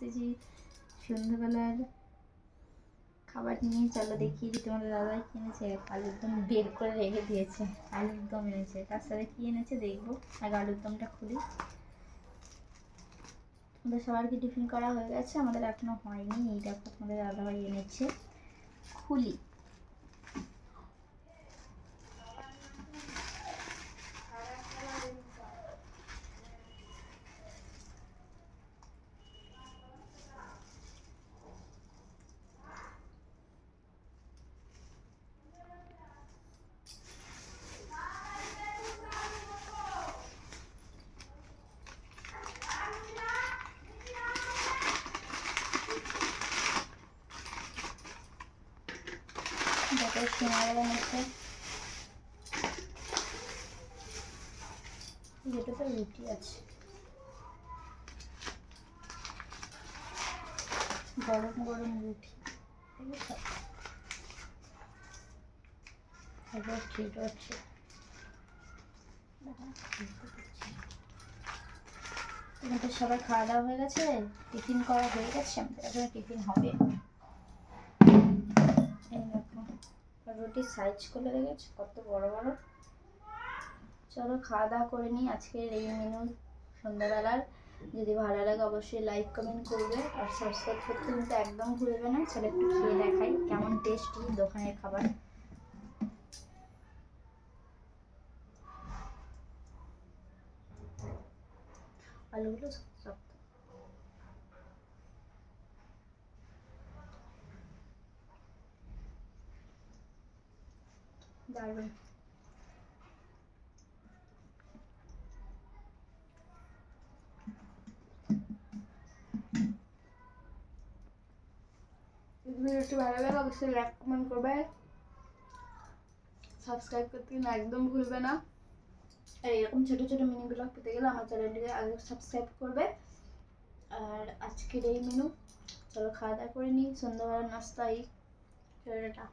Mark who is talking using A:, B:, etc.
A: এসেছি সন্ধ্যাবেলার খাবার নিয়ে চলো দেখিয়ে যে তোমাদের দাদাই কিনেছে আলুর দম বের করে রেখে দিয়েছে। আলুর দম এনেছে। তার সাথে কি এনেছে দেখব। আগে আলুর দমটা খুলি। আমাদের সবার কি টিফিন করা হয়ে গেছে? আমাদের এখনও হয়নি। এই দেখো তোমাদের দাদাভাই এনেছে। খুলি। দেখো সিঙ্গারা এনেছে যেটাতে রুটি আছে। গরম গরম রুটি দেখেছ এবার ঠিক আছে তোমাদের সবার খাওয়া দাওয়া হয়ে গেছে। টিফিন করা হয়ে গেছে। আমাদের এখন টিফিন হবে। এই রুটির সাইজ করে রেখেছি, কত বড় বড়। চলো খাওয়া দাওয়া করে নিই আজকের এই মেনু সন্ধ্যাবেলার। যদি ভালো লাগে অবশ্যই লাইক কমেন্ট করবে আর সাবস্ক্রাইব করতে কিন্তু একদম ভুলবে না। চলো একটু খেয়ে দেখাই কেমন টেস্টি দোকানের খাবার। আলুগুলো শক্ত দারুণ ভিডিওটি ভালো লাগে অবশ্যই লাইক কমেন্ট করবে সাবস্ক্রাইব করতে কিন্তু একদম ভুলবে না আর এরকম ছোটো ছোটো মিনি ব্লগ পেতে গেলে আমার চ্যানেলটিকে আগে সাবস্ক্রাইব করবে আর আজকের এই মেনু চলো খাওয়া দাওয়া করে নিই সন্ধ্যাবেলার নাস্তা এই টাটা